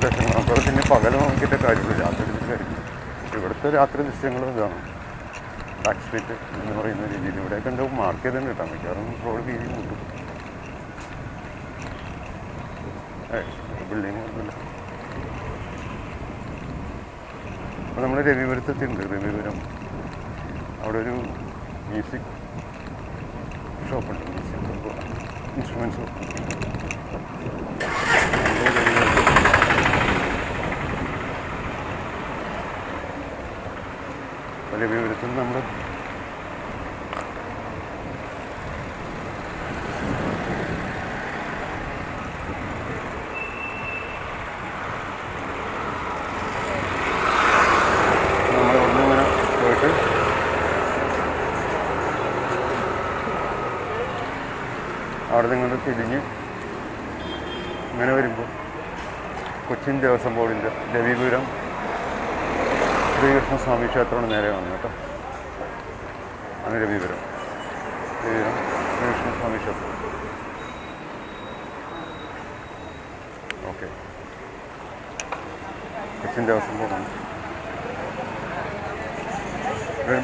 വിശേഷങ്ങൾ അപ്പോൾ പിന്നെ പകൽ നോക്കിയിട്ട് കാര്യമുള്ളൂ രാത്രി കാര്യം ഇവിടുത്തെ രാത്രി ദൃശ്യങ്ങൾ ഇതാണ്. ബാക്ക് സ്ട്രീറ്റ് എന്ന് പറയുന്ന രീതിയിൽ. ഇവിടെയൊക്കെ ഉണ്ടാവും മാർക്ക് ചെയ്ത് കിട്ടാൻ മിക്കവാറും റോഡ് വീതി മുട്ടും ബിൽഡിംഗ് ഒന്നുമില്ല. അപ്പോൾ നമ്മൾ രവിപുരത്തെത്തിയിട്ടുണ്ട്. രവിപുരം. അവിടെ ഒരു മ്യൂസിക് ഷോപ്പുണ്ട് മ്യൂസിക് ഇൻസ്ട്രുമെന്റ്സ് രവിപുരത്ത് നമ്മൾ തിരിഞ്ഞ് ഇങ്ങനെ വരുമ്പോൾ കൊച്ചിൻ ദേവസ്വം ബോർഡിന്റെ രവിപുരം ശ്രീകൃഷ്ണ സ്വാമി ക്ഷേത്രമാണ് നേരെ വന്നു കേട്ടോ. അങ്ങനെ വിവരം രവിപുരം ശ്രീകൃഷ്ണ സ്വാമി ക്ഷേത്രം. ഓക്കെ. കൊച്ചിൻ ദിവസം പോകണം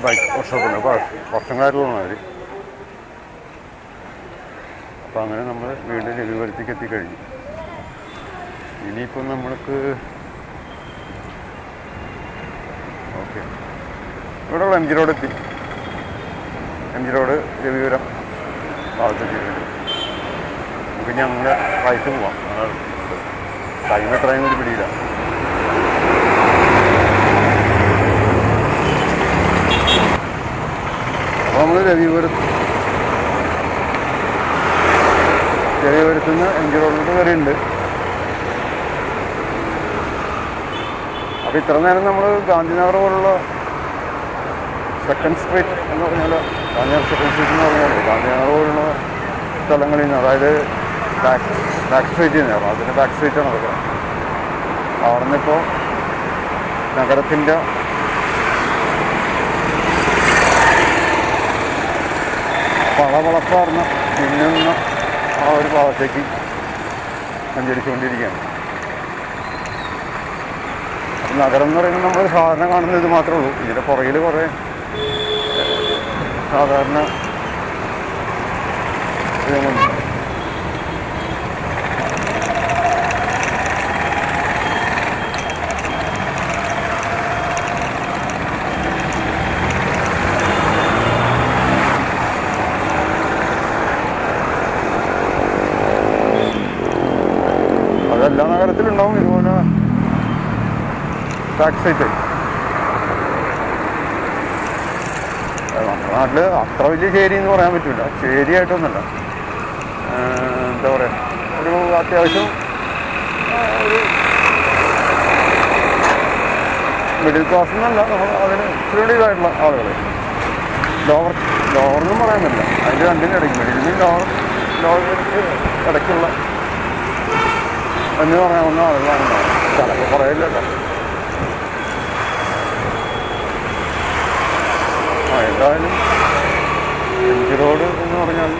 ബൈക്ക് വർഷോപ്പുണ്ട് അപ്പോൾ വർഷങ്ങളായിട്ടുള്ള അവർ അപ്പോൾ അങ്ങനെ നമ്മൾ വീണ്ടും രവിപുരത്തേക്ക് എത്തിക്കഴിഞ്ഞു. ഇനിയിപ്പോൾ നമ്മൾക്ക് ഇവിടെയുള്ള എം ജി റോഡ് എത്തി. എം ജി റോഡ് രവിപുരം ഭാഗത്തെത്തിയിട്ടുണ്ട് നമുക്ക് അങ്ങനെ റൈറ്റ് പോവാം. ടൈം എത്രയും കൂടി പിടിയില്ല. അപ്പോൾ നമ്മൾ രവിപുരത്ത് രവിപുരത്ത് നിന്ന് എം ജി റോഡിലോട്ട് കയറിയുണ്ട് അപ്പോൾ ഇത്ര നേരം നമ്മൾ ഗാന്ധിനഗർ പോലുള്ള സെക്കൻഡ് സ്ട്രീറ്റ് എന്ന് പറഞ്ഞാൽ കാഞ്ഞാർ സെക്കൻഡ് സ്ട്രീറ്റ് എന്ന് പറഞ്ഞാൽ ഗാന്ധിനഗർ പോലുള്ള സ്ഥലങ്ങളിൽ നിന്ന് അതായത് ബാക്ക് ബാക്ക് സ്ട്രീറ്റിൽ നിന്ന് അപ്പോൾ അതിന്റെ ബാക്ക് സ്ട്രീറ്റാണ് അതൊക്കെ അവിടെ നിന്നിപ്പോൾ നഗരത്തിന്റെ പളവളപ്പാർന്ന മിന്നുന്ന ആ ഒരു ഭാഗത്തേക്ക് സഞ്ചരിച്ചുകൊണ്ടിരിക്കുകയാണ്. നഗരം എന്ന് പറയുന്നത് നമ്മൾ സാധാരണ കാണുന്നത് മാത്രമേ ഉള്ളൂ. ഇതിന്റെ പുറകിൽ കുറേ സാധാരണ അതെല്ലാ നഗരത്തിലുണ്ടാവും ഇതുപോലെ ടാക്സ് സൈറ്റ് നമ്മുടെ നാട്ടിൽ അത്ര വലിയ ചേരി എന്ന് പറയാൻ പറ്റില്ല. ചേരിയായിട്ടൊന്നുമല്ല. എന്താ പറയുക ഒരു അത്യാവശ്യം ഒരു മിഡിൽ ക്ലാസ് എന്നല്ല അതിന് ഇച്ചിരി ഇതായിട്ടുള്ള ആളുകൾ ലോവർ ലോവർ എന്നും പറയാൻ പറ്റില്ല. അതിന്റെ രണ്ടിനും ഇടയ്ക്ക് മിഡിലിനും ലോവർ ലോവർക്ക് ഇടയ്ക്കുള്ള എന്ന് പറയാവുന്ന ആളുകളാണ്. സ്ഥലമൊക്കെ കുറേ ഇല്ലല്ലോ ആ എന്തായാലും എം ജി റോഡ് എന്ന് പറഞ്ഞാൽ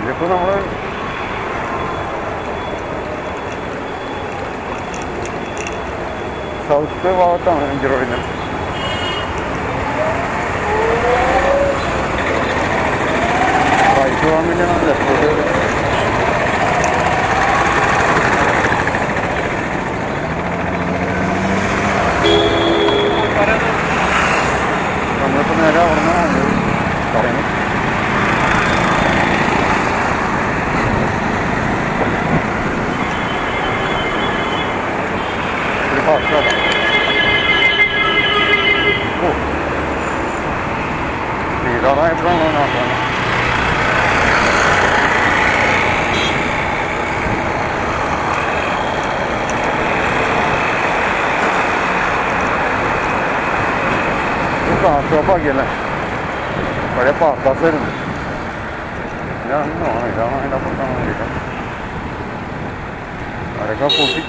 ഇതിപ്പോൾ നമ്മൾ സൗത്ത് ഭാഗത്താണ് എം ജി റോഡിന്റെ റൈറ്റ് പോകാൻ വേണ്ടിയാണ് ലെഫ്റ്റോട്ട് നമ്മളിപ്പോൾ നേരെ അവിടെ നിന്നാണ് പറയുന്നത് ഒരു പാസ്സാണ് ഓ തീരാറായപ്പോഴാണോ നോക്കാൻ കാർ ഷോപ്പാക്കിയല്ലേ പഴയ പാർട്ടാസ് ആയിരുന്നു ഇതാണോ അതിന്റെ അപ്പുറത്താണ് വേണ്ടിയിട്ട് അവരൊക്കെ പൂട്ടി.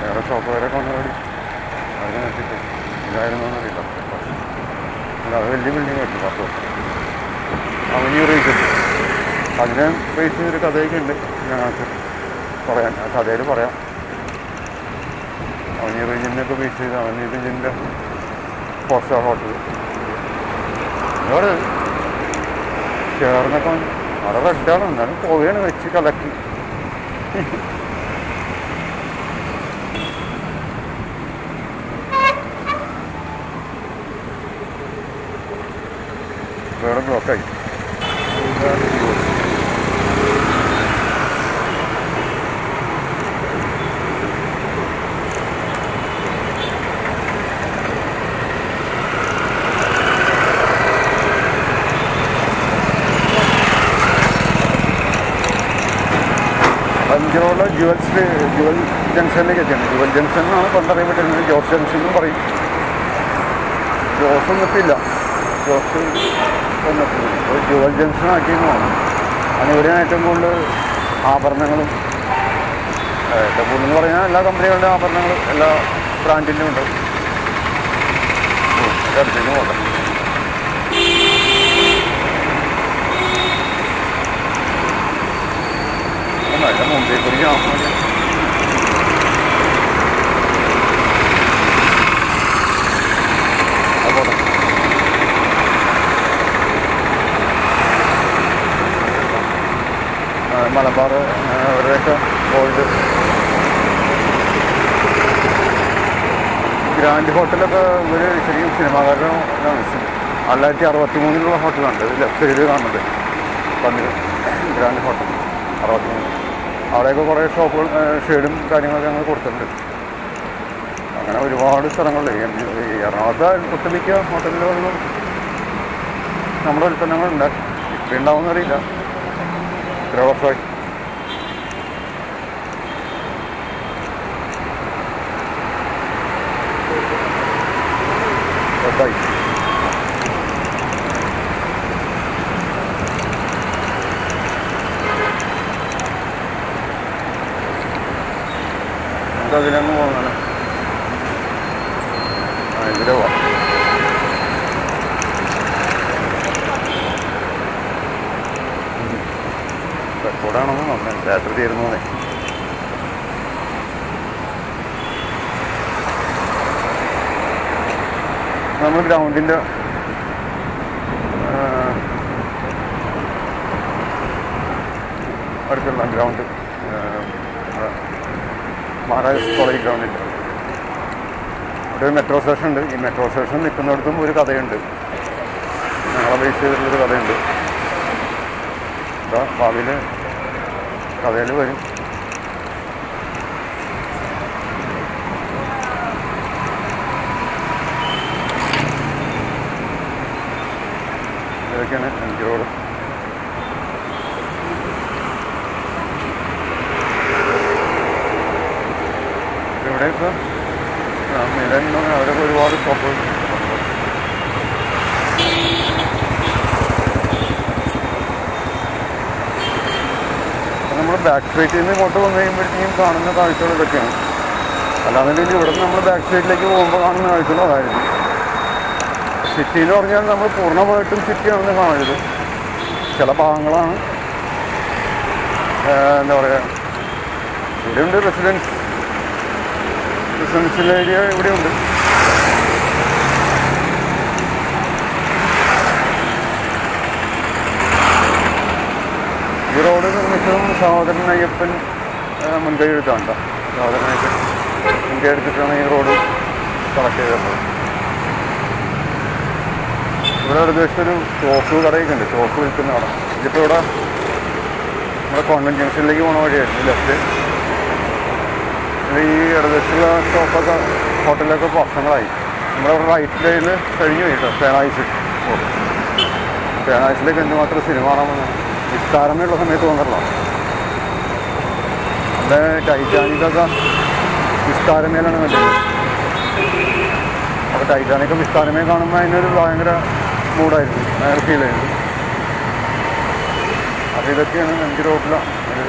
വേറെ ഷോപ്പുകാരൊക്കെ റെഡി അവരെ നിർത്തിയിട്ട് ഇതായിരുന്നു എന്നറിയില്ല അല്ല അത് വലിയ ബിൽഡിംഗ് ആയിട്ട് പത്ത് വർഷം അവന് റീച്ചുണ്ട് അതിനെ ബേസ് ഒരു കഥയൊക്കെ ഉണ്ട്. ഞങ്ങൾക്ക് പറയാൻ ആ കഥയിൽ പറയാം. അവനി റീജിയനൊക്കെ ബേസ് ചെയ്ത് അവനി റീജിയന്റെ ഫോർ ഹോട്ടൽ ഇവിടെ ചേർന്നൊക്കെ അവിടെ റെഡാണ് എന്നാലും പോവുകയാണ് വെച്ച് കലക്കി വേറെ ബ്ലോക്കായി അഞ്ചിലുള്ള ജുവൽസ് ജുവൽ ജംഗ്ഷനിലേക്ക് എത്തിയാണ്. ജുവൽ ജംഗ്ഷൻ എന്നാണ് പണ്ടറിയപ്പെട്ടിരുന്നത്. ജോസ് ജംഗ്ഷൻ എന്നും പറയും. ജോസ് ഒന്നിപ്പില്ല ജോസ് ഒരു ജുവൽ ജംഗ്ഷൻ ആക്കിയെന്ന് പറഞ്ഞു അങ്ങനെ ഇവിടെ ഏറ്റവും കൂടുതൽ ആഭരണങ്ങളും ഏറ്റവും കൂടുതൽ എന്ന് പറഞ്ഞാൽ എല്ലാ കമ്പനികളുടെ ആഭരണങ്ങളും എല്ലാ ബ്രാൻഡിന്റെ ഉണ്ട്. അടുത്തേക്ക് പോകട്ടെ നല്ല മുമ്പേ കൂടി അപ്പോൾ മലബാർ അവരുടെയൊക്കെ ഗോൾഡ് ഗ്രാൻഡ് ഹോട്ടലൊക്കെ ഇവർ ശരിക്കും സിനിമാകാരനും തൊള്ളായിരത്തി അറുപത്തി മൂന്നിലുള്ള ഹോട്ടലുണ്ട് ലെഫ്റ്റ് സൈഡിൽ കാണുന്നത് പണ്ട് ഗ്രാൻഡ് ഹോട്ടൽ അറുപത്തി മൂന്ന് അവിടെയൊക്കെ കുറേ ഷോപ്പുകൾ ഷെയ്ഡും കാര്യങ്ങളൊക്കെ ഞങ്ങൾ കൊടുത്തിട്ടുണ്ട്. അങ്ങനെ ഒരുപാട് സ്ഥലങ്ങളിൽ എറണാകുളത്ത് ഒട്ടുമിക്ക ഹോട്ടലുകളിലും നമ്മുടെ ഉൽപ്പന്നങ്ങളുണ്ട്. ഇപ്പം ഉണ്ടാവുമെന്നറിയില്ല ഇത്ര വർഷമായി റദ്ദായി നമുക്ക് അതിലങ്ങ് പോകുന്നതാണ് ആ ഇതിലെ പോവാം റെക്കോർഡാണെന്ന് നോക്കാം രാത്രി തീർന്നു നമ്മൾ ഗ്രൗണ്ടിന്റെ അടുത്തുള്ള ഗ്രൗണ്ട് മഹാരാജ് കോളേജ് ഗ്രൗണ്ടിന്റെ അവിടെ മെട്രോ സ്റ്റേഷൻ ഉണ്ട് ഈ മെട്രോ സ്റ്റേഷൻ നിൽക്കുന്നിടത്തും ഒരു കഥയുണ്ട്. ഞങ്ങളെ ബേസ് ചെയ്തിട്ടുള്ളൊരു കഥയുണ്ട്. ഭാവിയിൽ കഥയിൽ വരും. ഇതൊക്കെയാണ് എം റോഡ് ഇവിടെ ഇപ്പം നിലനിന്ന് അവരൊക്കെ ഒരുപാട് ഷോപ്പുകൾ നമ്മൾ ബാക്ക് സ്ട്രീറ്റിൽ നിന്ന് ഇങ്ങോട്ട് വന്നു കഴിയുമ്പോഴത്തേക്കും കാണുന്ന കാഴ്ചകൾ ഇതൊക്കെയാണ്. അല്ലാന്നുണ്ടെങ്കിൽ ഇവിടെ നിന്ന് നമ്മൾ ബാക്ക് സ്ട്രീറ്റിലേക്ക് പോകുമ്പോൾ കാണുന്ന കാഴ്ചകൾ അതായിരുന്നു സിറ്റി എന്ന് പറഞ്ഞാൽ നമ്മൾ പൂർണമായിട്ടും സിറ്റിയാണെന്ന് കാണരുത്. ചില ഭാഗങ്ങളാണ്. എന്താ പറയുക ഇവിടെയുണ്ട് റെസിഡൻസ് റെസിഡൻഷ്യൽ ഏരിയ ഇവിടെയുണ്ട് ഈ റോഡ് നിർമ്മിച്ചതും സഹോദരൻ അയ്യപ്പൻ മുൻകൈ എടുത്തുണ്ട്. സഹോദരൻ അയ്യപ്പൻ മുൻകൈ എടുത്തിട്ടാണ് ഈ റോഡ് കളക്ട് ചെയ്തത്. ഇവിടെ ഒരു ദിവസത്തൊരു ചോക്ക് കടയൊക്കെ ഉണ്ട്. ചോക്ക് വിൽക്കുന്ന കട. ഇതിപ്പോൾ ഇവിടെ നമ്മുടെ കോൺവെന്റ് ജംഗ്ഷനിലേക്ക് പോണ വഴിയായിരുന്നു ലെഫ്റ്റ് ഈ ഇടതുവശത്തുള്ള ഷോപ്പൊക്കെ ഹോട്ടലിലൊക്കെ വർഷങ്ങളായി. നമ്മുടെ ഇവിടെ റൈറ്റ് സൈഡിൽ കഴിഞ്ഞു പേണായിസ് ഓ പേണായിസിലേക്ക് എന്തുമാത്രം സിനിമ കാണാൻ വിസ്താരമേ ഉള്ള സമയത്ത് വന്നിട്ടുള്ള നമ്മുടെ ടൈറ്റാനിക്കൊക്കെ വിസ്താരമേലാണ് കണ്ടത്. അപ്പോൾ ടൈറ്റാനിക്ക് വിസ്താരമേ കാണുമ്പോൾ അതിനൊരു ഭയങ്കര മൂഡായിരുന്നു ഭയങ്കര ഫീലായിരുന്നു അപ്പോൾ ഇതൊക്കെയാണ് എനിക്ക് റോട്ടില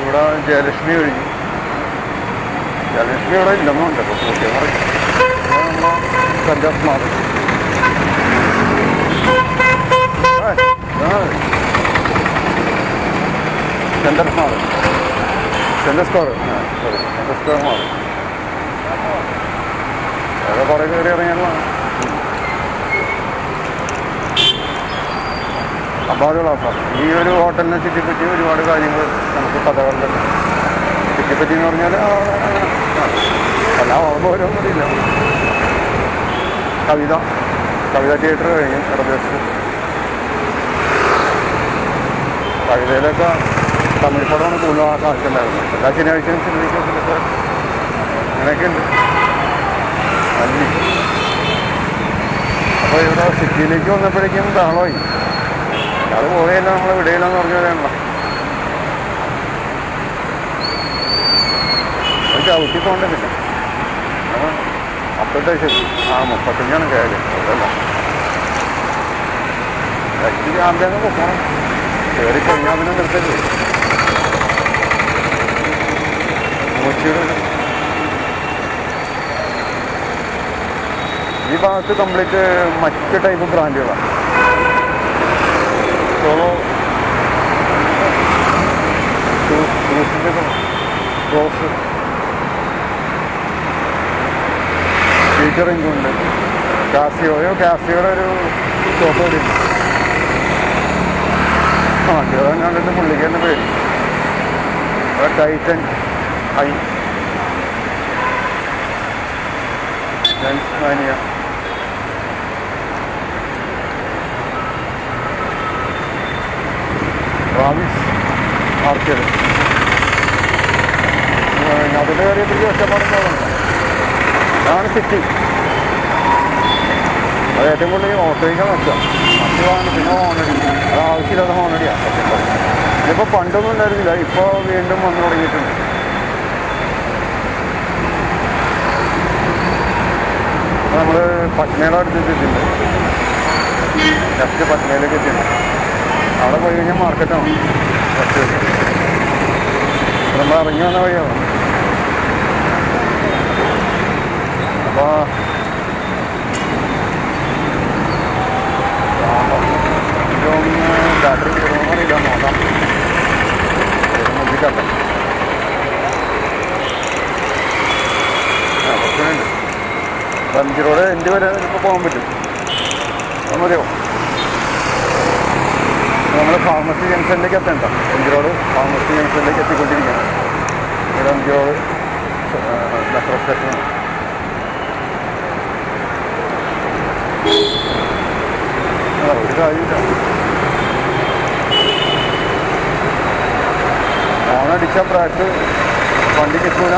ഇവിടെ ജയലക്ഷ്മി കഴിഞ്ഞു ജയലക്ഷ്മി ഇവിടെ ഇല്ലെന്നുണ്ട് അപ്പോൾ പൂജ്യം പറയും. പഞ്ചാബ് മാറി സെന്റർ മാൾ സ്ക്വയർ ആ സോറി മാറും സ്ക്വയർ മാൾ അതൊക്കെ കുറേ കയറി ഇറങ്ങിയതാണ് അതുള്ള സാർ ഈ ഒരു ഹോട്ടലിനെ ചുറ്റിപ്പറ്റി ഒരുപാട് കാര്യങ്ങൾ നമുക്ക് കഥകളുണ്ട് ചുറ്റിപ്പറ്റി എന്ന് പറഞ്ഞാൽ എല്ലാ ഓർമ്മ ഓരോ ഓർമ്മ കവിത. കവിത തിയേറ്റർ കഴിഞ്ഞു ഇടദേശത്ത് കവിതയിലൊക്കെ തമിഴ് പടമാണ് കൂടുതൽ ആ കാണിച്ചിട്ടുണ്ടായിരുന്നത് എല്ലാ ശനിയാഴ്ചയും സിനിമയ്ക്കൊക്കെ അങ്ങനെയൊക്കെ നന്ദി അപ്പോൾ ഇവിടെ സിറ്റിയിലേക്ക് വന്നപ്പോഴേക്കും താളമായി അത് പോയല്ല നമ്മൾ വിടയില്ലെന്ന് പറഞ്ഞവരാണല്ലോ അത് ചവിട്ടി അപ്പോഴത്തെ ശരി. ആ മുപ്പത്തഞ്ചാണ് കാര്യം. അതല്ല. ആദ്യം പോകണം കയറി കഴിഞ്ഞാൽ പിന്നെ നിർത്തരുത്. ഈ ഭാഗത്ത് കംപ്ലീറ്റ് മറ്റ് ടൈപ്പ് ബ്രാൻഡുകളാണ് സോളോ ഫീച്ചറിംഗ് ഉണ്ട്. കാസിയോയോ കാസിയോയുടെ ഒരു ഷോപ്പ് കൂടി ഉണ്ട് ആ ഞാൻ കണ്ടിട്ട് പുള്ളിക്കാരന്റെ പേര്. അത് ടൈറ്റൻ ഐ മാനിയ ട്രാവിസ് ആർക്കേഡ് അതിന്റെ കാര്യത്തിൽ ഒറ്റപ്പാടുണ്ടാവുന്നുണ്ട് അതാണ് സിറ്റി അത് ഏറ്റവും കൂടുതൽ ഓട്ടോയ്ക്ക് നോക്കുക മറ്റു വാഹനത്തിന് ഹോണടി അത് ആവശ്യമില്ലാത്ത ഹോണടിയാണ് ഇതിപ്പോൾ പണ്ടൊന്നും ഉണ്ടായിരുന്നില്ല ഇപ്പോൾ വീണ്ടും വന്നു തുടങ്ങിയിട്ടുണ്ട് നമ്മൾ പട്നയുടെ അടുത്ത് എത്തിയിട്ടുണ്ട്. ജസ്റ്റ് പട്നയിലേക്ക് എത്തിയിട്ടുണ്ട്. അവിടെ പോയി കഴിഞ്ഞാൽ മാർക്കറ്റാണ് ഫസ്റ്റ് നമ്മൾ ഇറങ്ങി വന്ന വഴിയാണ്. അപ്പോൾ ഇതൊന്ന് ബാറ്ററി കയറുമെന്നറിയില്ല നോക്കാം. നോക്കിക്കട്ടെ ആ കുറച്ചുകൂടെ അഞ്ച് റോഡ് എന്റെ വരെ ഇപ്പോൾ പോകാൻ പറ്റും. മതിയോ നമ്മൾ ഫാർമസി ജംഗ്ഷനിലേക്ക് എത്തണ്ട. എഞ്ച് റോഡ് ഫാർമസി ജംഗ്ഷനിലേക്ക് എത്തിക്കൊണ്ടിരിക്കുകയാണ്. ഇവിടെ എഞ്ച് റോഡ് മെട്രോ സ്റ്റേഷൻ ഒരു കാര്യമില്ല ഓണടിച്ച ബ്രാക്ക് വണ്ടി കിട്ടൂല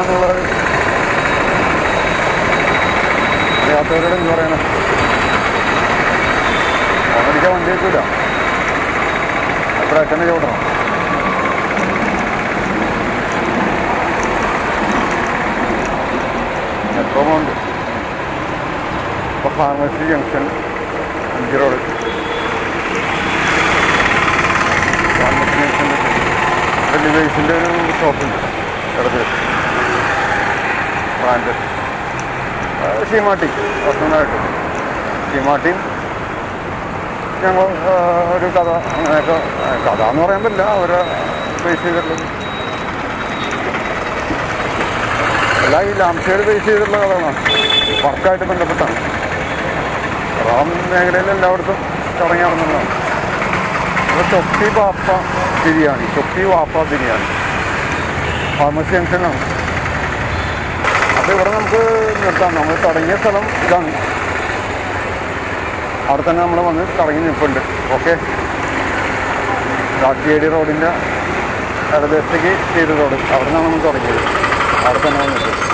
അറിയാത്തവരോട് എന്ത് പറയണം? ഓണടിക്കാൻ വണ്ടി ബ്രാക്ക് തന്നെ ചോടണം മെട്രോ ഉണ്ട് ഇപ്പോൾ ഫാർമസി ജംഗ്ഷൻ അഞ്ച് റോഡ് ഫാർമസി ജംഗ്ഷന്റെ ഡിവൈസിന്റെ ഒരു ഷോപ്പുണ്ട് ഇടത് ബ്രാൻഡ് ഷീമാട്ടി വർഷങ്ങളായിട്ട് ഷീമാട്ടിയും ഞങ്ങൾ ഒരു കഥ അങ്ങനെയൊക്കെ കഥ എന്ന് പറയാൻ പറ്റില്ല. അവരെ ബേസ് ചെയ്തിട്ടുള്ളത്. എല്ലാം ഈ ലാംഷേഡ് ബേസ് ചെയ്തിട്ടുള്ള കഥകളാണ്. വർക്കായിട്ട് ബന്ധപ്പെട്ടാണ്. റാം മേഖലയിൽ എല്ലായിടത്തും കറങ്ങി നടന്നതാണ് അപ്പോൾ ചൊപ്പി വാപ്പ ബിരിയാണി. ചൊപ്പി വാപ്പ ബിരിയാണി. ഫാർമസി ജംഗ്ഷനാണ്. അപ്പോൾ ഇവിടെ നമുക്ക് നിർത്താം. നമ്മൾ തുടങ്ങിയ സ്ഥലം ഇതാണ്. അവിടെ തന്നെ നമ്മൾ വന്ന് തുടങ്ങി നിൽപ്പുണ്ട്. ഓക്കെ കാട്ടിയേടി റോഡിന്റെ ഇടതുവശത്തേക്ക് ചെയ്ത് റോഡ്. അവിടെ നിന്നാണ് നമ്മൾ തുടങ്ങിയത്. അവിടെ തന്നെ വന്ന് നിൽക്കും